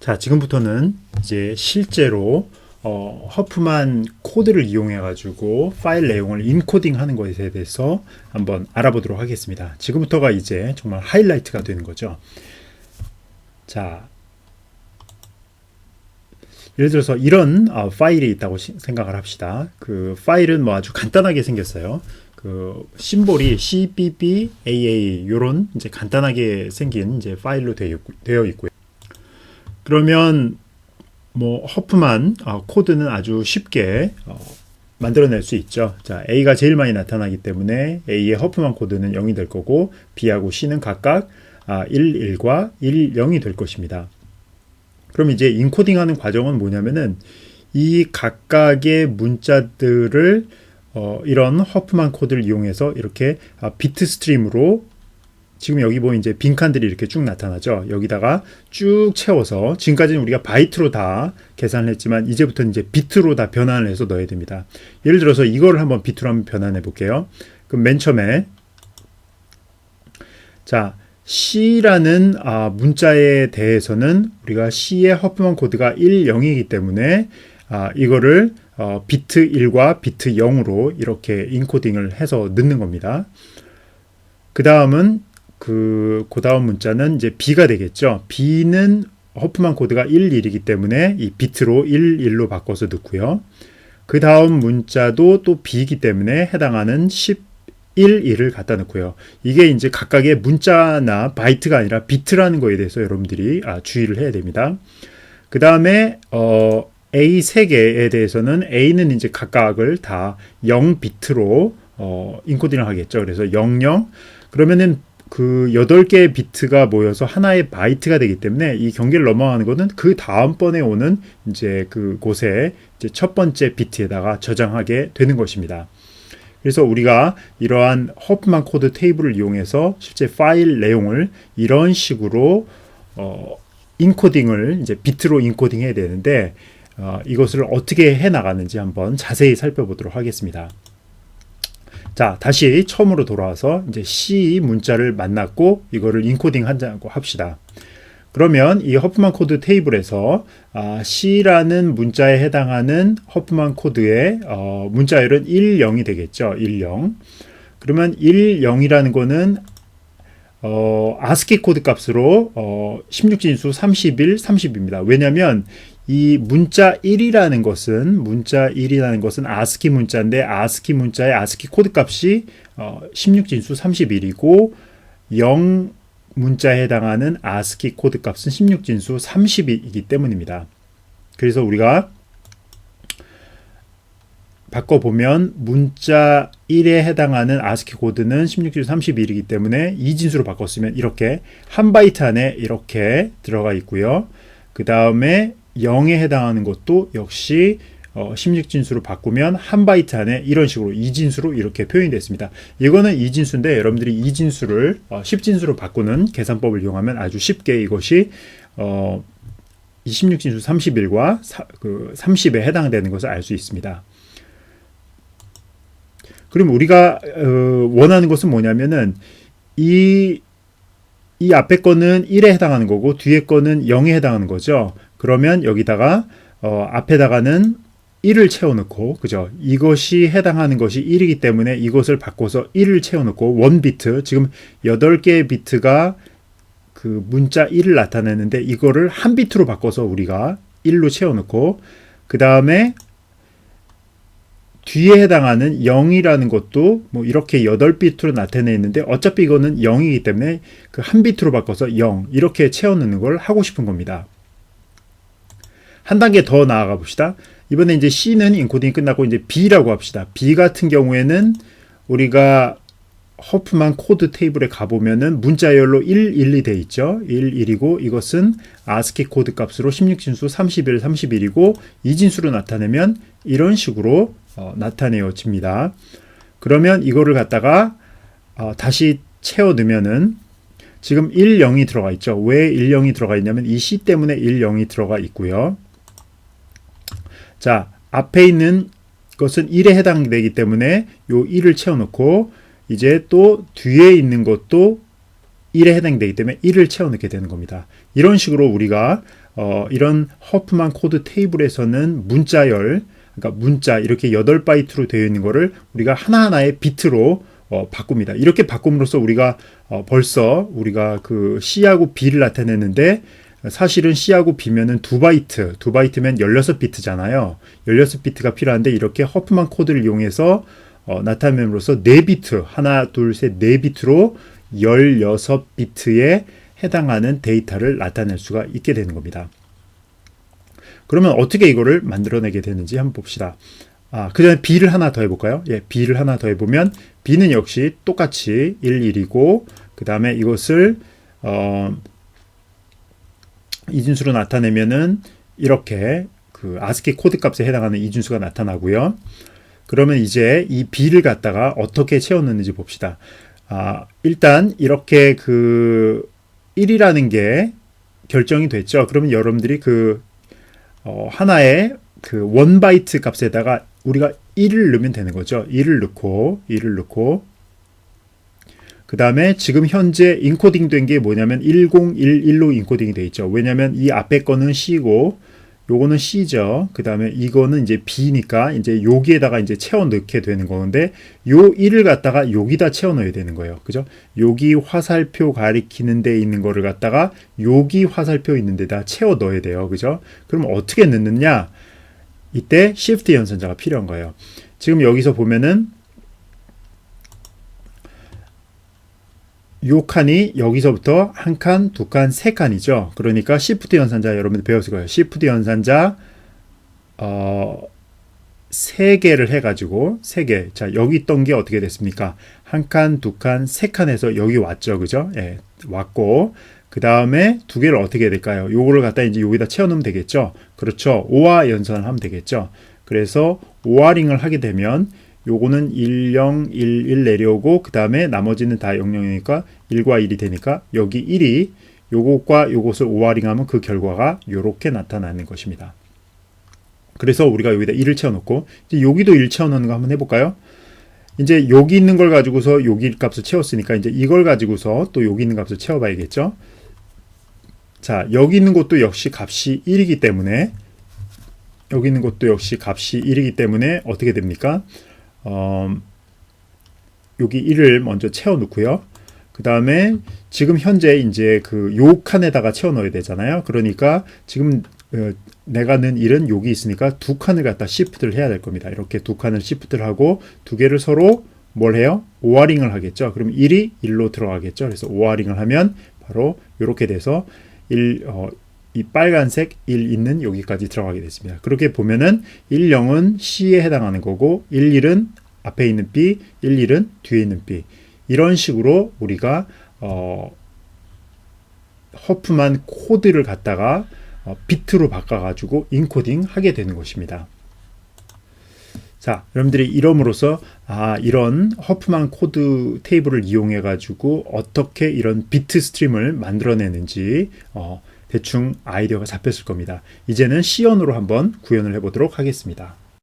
자, 지금부터는 이제 실제로 어, 허프만 코드를 이용해 가지고 파일 내용을 인코딩 하는 것에 대해서 한번 알아보도록 하겠습니다. 지금부터가 이제 정말 하이라이트가 되는 거죠. 자, 예를 들어서 이런 어, 파일이 있다고 시, 생각을 합시다. 그 파일은 뭐 아주 간단하게 생겼어요. 그 심볼이 CBBAA 요런 이제 간단하게 생긴 이제 파일로 되어 있고요. 그러면 뭐 허프만 어, 코드는 아주 쉽게 어, 만들어낼 수 있죠. 자, A가 제일 많이 나타나기 때문에 A의 허프만 코드는 0이 될 거고 B하고 C는 각각 아, 1, 1과 1, 0이 될 것입니다. 그럼 이제 인코딩하는 과정은 뭐냐면은 이 각각의 문자들을 어, 이런 허프만 코드를 이용해서 이렇게 아, 비트 스트림으로 지금 여기 보면 이제 빈칸들이 이렇게 쭉 나타나죠. 여기다가 쭉 채워서 지금까지는 우리가 바이트로 다 계산을 했지만 이제부터 이제 비트로 다 변환을 해서 넣어야 됩니다. 예를 들어서 이거를 한번 비트로 한번 변환해 볼게요. 그럼 맨 처음에 자 C라는 아, 문자에 대해서는 우리가 C의 허프만 코드가 1, 0이기 때문에 아, 이거를 어, 비트 1과 비트 0으로 이렇게 인코딩을 해서 넣는 겁니다. 그 다음은 그, 그 다음 문자는 이제 B가 되겠죠. B는 허프만 코드가 1, 1이기 때문에 이 비트로 1, 1로 바꿔서 넣고요. 그 다음 문자도 또 B이기 때문에 해당하는 10, 1, 1을 갖다 넣고요. 이게 이제 각각의 문자나 바이트가 아니라 비트라는 거에 대해서 여러분들이 아, 주의를 해야 됩니다. 그 다음에 어, A 세 개에 대해서는 A는 이제 각각을 다 0비트로 어, 인코딩을 하겠죠. 그래서 00 그러면은 그 8개의 비트가 모여서 하나의 바이트가 되기 때문에 이 경계를 넘어가는 것은 그 다음번에 오는 이제 그 곳에 이제 첫 번째 비트에다가 저장하게 되는 것입니다. 그래서 우리가 이러한 허프만 코드 테이블을 이용해서 실제 파일 내용을 이런 식으로 어, 인코딩을 이제 비트로 인코딩 해야 되는데 어, 이것을 어떻게 해 나가는지 한번 자세히 살펴보도록 하겠습니다. 자, 다시 처음으로 돌아와서 이제 C 문자를 만났고 이거를 인코딩 한다고 합시다. 그러면 이 허프만 코드 테이블에서 아, C라는 문자에 해당하는 허프만 코드의 어, 문자열은 1, 0이 되겠죠. 1, 0. 그러면 1, 0이라는 거는 어, 아스키 코드 값으로 어, 16진수 31, 30입니다. 왜냐하면 이 문자 1이라는 것은 문자 1이라는 것은 아스키 문자인데 아스키 문자의 아스키 코드 값이 어, 16진수 31이고 0 문자에 해당하는 아스키 코드 값은 16진수 30이기 때문입니다. 그래서 우리가 바꿔보면 문자 1에 해당하는 아스키 코드는 16진수 31이기 때문에 2진수로 바꿨으면 이렇게 한 바이트 안에 이렇게 들어가 있고요. 그 다음에 0에 해당하는 것도 역시 어, 16진수로 바꾸면 한 바이트 안에 이런 식으로 2진수로 이렇게 표현이 됐습니다. 이거는 2진수인데 여러분들이 2진수를 어, 10진수로 바꾸는 계산법을 이용하면 아주 쉽게 이것이 어, 26진수 31과 사, 그 30에 해당되는 것을 알 수 있습니다. 그럼 우리가 어, 원하는 것은 뭐냐면은 이, 이 앞에 거는 1에 해당하는 거고 뒤에 거는 0에 해당하는 거죠. 그러면 여기다가 어, 앞에다가는 1을 채워넣고 그죠? 이것이 해당하는 것이 1이기 때문에 이것을 바꿔서 1을 채워넣고 원 비트 지금 8개의 비트가 그 문자 1을 나타내는데 이거를 한 비트로 바꿔서 우리가 1로 채워넣고 그 다음에 뒤에 해당하는 0이라는 것도 뭐 이렇게 8비트로 나타내 있는데 어차피 이거는 0이기 때문에 그 한 비트로 바꿔서 0 이렇게 채워넣는 걸 하고 싶은 겁니다. 한 단계 더 나아가 봅시다. 이번에 이제 C는 인코딩이 끝나고 이제 B라고 합시다. B 같은 경우에는 우리가 허프만 코드 테이블에 가보면은 문자열로 1, 1, 2돼 있죠. 1, 1이고 이것은 아스키 코드 값으로 16진수 31, 31이고 이 진수로 나타내면 이런 식으로 어, 나타내어집니다. 그러면 이거를 갖다가 어, 다시 채워 넣으면은 지금 1, 0이 들어가 있죠. 왜 1, 0이 들어가 있냐면 이 C 때문에 1, 0이 들어가 있고요. 자, 앞에 있는 것은 1에 해당되기 때문에 요 1을 채워놓고 이제 또 뒤에 있는 것도 1에 해당되기 때문에 1을 채워넣게 되는 겁니다. 이런 식으로 우리가 어, 이런 허프만 코드 테이블에서는 문자열, 그러니까 문자 이렇게 8바이트로 되어 있는 거를 우리가 하나하나의 비트로 어, 바꿉니다. 이렇게 바꿈으로써 우리가 어, 벌써 우리가 그 C하고 B를 나타내는데 사실은 C하고 B면은 두 바이트, 두 바이트면 16비트잖아요. 16비트가 필요한데 이렇게 허프만 코드를 이용해서 어, 나타냄으로써 4비트, 하나, 둘, 셋, 4비트로 16비트에 해당하는 데이터를 나타낼 수가 있게 되는 겁니다. 그러면 어떻게 이거를 만들어내게 되는지 한번 봅시다. 아, 그 전에 B를 하나 더 해볼까요? 예, B를 하나 더 해보면 B는 역시 똑같이 1, 1이고 그 다음에 이것을 어, 이진수로 나타내면은 이렇게 그 아스키 코드 값에 해당하는 이진수가 나타나고요. 그러면 이제 이 B를 갖다가 어떻게 채웠는지 봅시다. 아, 일단 이렇게 그 1이라는 게 결정이 됐죠. 그러면 여러분들이 그 어, 하나의 그 원바이트 값에다가 우리가 1을 넣으면 되는 거죠. 1을 넣고 1을 넣고 그 다음에 지금 현재 인코딩 된 게 뭐냐면 1011로 인코딩이 돼 있죠. 왜냐면 이 앞에 거는 C고 요거는 C죠. 그 다음에 이거는 이제 B니까 이제 여기에다가 이제 채워 넣게 되는 건데 요 1을 갖다가 여기다 채워 넣어야 되는 거예요. 그죠? 여기 화살표 가리키는 데 있는 거를 갖다가 여기 화살표 있는 데다 채워 넣어야 돼요. 그죠? 그럼 어떻게 넣느냐? 이때 Shift 연산자가 필요한 거예요. 지금 여기서 보면은 요 칸이 여기서부터 한 칸, 두 칸, 세 칸이죠. 그러니까 시프트 연산자 여러분들 배웠을 거예요. 시프트 연산자 어, 세 개를 해가지고 세 개. 자 여기 있던 게 어떻게 됐습니까? 한 칸, 두 칸, 세 칸에서 여기 왔죠, 그죠? 예, 왔고 그 다음에 두 개를 어떻게 해야 될까요? 요거를 갖다 이제 여기다 채워놓으면 되겠죠. 그렇죠. 오화 연산을 하면 되겠죠. 그래서 오화링을 하게 되면 요거는 1, 0, 1, 1 내려오고 그 다음에 나머지는 다 0, 0이니까 1과 1이 되니까 여기 1이 요것과 요것을 오화링하면 그 결과가 요렇게 나타나는 것입니다. 그래서 우리가 여기다 1을 채워놓고 이제 여기도 1 채워놓는 거 한번 해볼까요? 이제 여기 있는 걸 가지고서 여기 값을 채웠으니까 이제 이걸 가지고서 또 여기 있는 값을 채워봐야겠죠. 자 여기 있는 것도 역시 값이 1이기 때문에 여기 있는 것도 역시 값이 1이기 때문에 어떻게 됩니까? 어, 여기 1을 먼저 채워 놓고요. 그 다음에 지금 현재 이제 그 요 칸에다가 채워 넣어야 되잖아요. 그러니까 지금 어, 내가 넣은 1은 여기 있으니까 두 칸을 갖다 시프트를 해야 될 겁니다. 이렇게 두 칸을 시프트를 하고 두 개를 서로 뭘 해요? 오화링을 하겠죠. 그럼 1이 1로 들어가겠죠. 그래서 오화링을 하면 바로 이렇게 돼서 1, 어, 이 빨간색 1 있는 여기까지 들어가게 됐습니다. 그렇게 보면은 1, 0은 C에 해당하는 거고 1, 1은 앞에 있는 B, 1, 1은 뒤에 있는 B. 이런 식으로 우리가 어, 허프만 코드를 갖다가 어, 비트로 바꿔가지고 인코딩 하게 되는 것입니다. 자, 여러분들이 이름으로써 아 이런 허프만 코드 테이블을 이용해 가지고 어떻게 이런 비트 스트림을 만들어내는지 어, 대충 아이디어가 잡혔을 겁니다. 이제는 C언으로 한번 구현을 해보도록 하겠습니다.